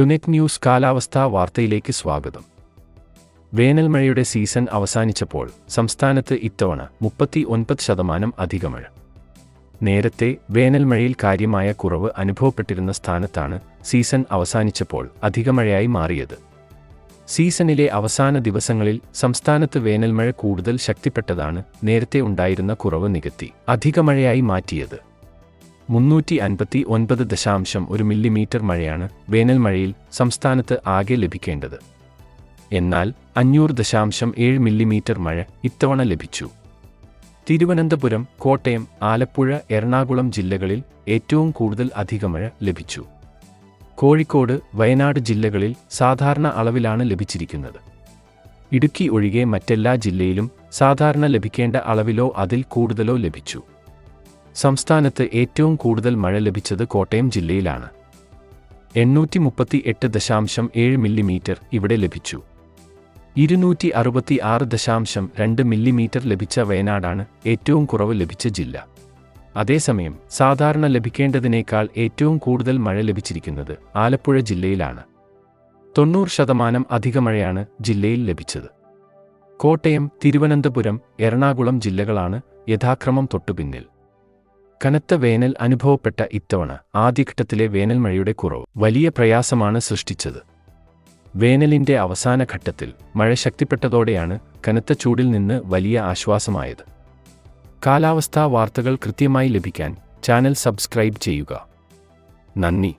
ടുനെറ്റ് news കാലാവസ്ഥാ വാർത്തയിലേക്ക് സ്വാഗതം. വേനൽമഴയുടെ സീസൺ അവസാനിച്ചപ്പോൾ സംസ്ഥാനത്ത് ഇത്തവണ മുപ്പത്തി ഒൻപത് ശതമാനം അധിക മഴ നേരത്തെ വേനൽമഴയിൽ കാര്യമായ കുറവ് അനുഭവപ്പെട്ടിരുന്ന സ്ഥാനത്താണ് സീസൺ അവസാനിച്ചപ്പോൾ അധികമഴയായി മാറിയത്. സീസണിലെ അവസാന ദിവസങ്ങളിൽ സംസ്ഥാനത്ത് വേനൽമഴ കൂടുതൽ ശക്തിപ്പെട്ടതാണ് നേരത്തെ ഉണ്ടായിരുന്ന കുറവ് നികത്തി അധികമഴയായി മാറ്റിയത്. മുന്നൂറ്റി അൻപത്തി ഒൻപത് ദശാംശം ഒരു മില്ലിമീറ്റർ മഴയാണ് വേനൽ മഴയിൽ സംസ്ഥാനത്ത് ആകെ ലഭിക്കേണ്ടത്. എന്നാൽ അഞ്ഞൂറ് ദശാംശം ഏഴ് മില്ലിമീറ്റർ മഴ ഇത്തവണ ലഭിച്ചു. തിരുവനന്തപുരം കോട്ടയം ആലപ്പുഴ എറണാകുളം ജില്ലകളിൽ ഏറ്റവും കൂടുതൽ അധിക മഴ ലഭിച്ചു. കോഴിക്കോട് വയനാട് ജില്ലകളിൽ സാധാരണ അളവിലാണ് ലഭിച്ചിരിക്കുന്നത്. ഇടുക്കി ഒഴികെ മറ്റെല്ലാ ജില്ലയിലും സാധാരണ ലഭിക്കേണ്ട അളവിലോ അതിൽ കൂടുതലോ ലഭിച്ചു. സംസ്ഥാനത്ത് ഏറ്റവും കൂടുതൽ മഴ ലഭിച്ചത് കോട്ടയം ജില്ലയിലാണ്. എണ്ണൂറ്റി മുപ്പത്തി എട്ട് ദശാംശം ഏഴ് മില്ലിമീറ്റർ ഇവിടെ ലഭിച്ചു. ഇരുന്നൂറ്റി അറുപത്തി ആറ് ദശാംശം രണ്ട് മില്ലിമീറ്റർ ലഭിച്ച വയനാടാണ് ഏറ്റവും കുറവ് ലഭിച്ച ജില്ല. അതേസമയം സാധാരണ ലഭിക്കേണ്ടതിനേക്കാൾ ഏറ്റവും കൂടുതൽ മഴ ലഭിച്ചിരിക്കുന്നത് ആലപ്പുഴ ജില്ലയിലാണ്. തൊണ്ണൂറ് ശതമാനം അധിക മഴയാണ് ജില്ലയിൽ ലഭിച്ചത്. കോട്ടയം തിരുവനന്തപുരം എറണാകുളം ജില്ലകളാണ് യഥാക്രമം തൊട്ടുപിന്നിൽ. കനത്ത വേനൽ അനുഭവപ്പെട്ട ഇത്തവണ ആദ്യഘട്ടത്തിലെ വേനൽമഴയുടെ കുറവ് വലിയ പ്രയാസമാണ് സൃഷ്ടിച്ചത്. വേനലിന്റെ അവസാന ഘട്ടത്തിൽ മഴ ശക്തിപ്പെട്ടതോടെയാണ് കനത്ത ചൂടിൽ നിന്ന് വലിയ ആശ്വാസമായത്. കാലാവസ്ഥാ വാർത്തകൾ കൃത്യമായി ലഭിക്കാൻ ചാനൽ സബ്സ്ക്രൈബ് ചെയ്യുക. നന്ദി.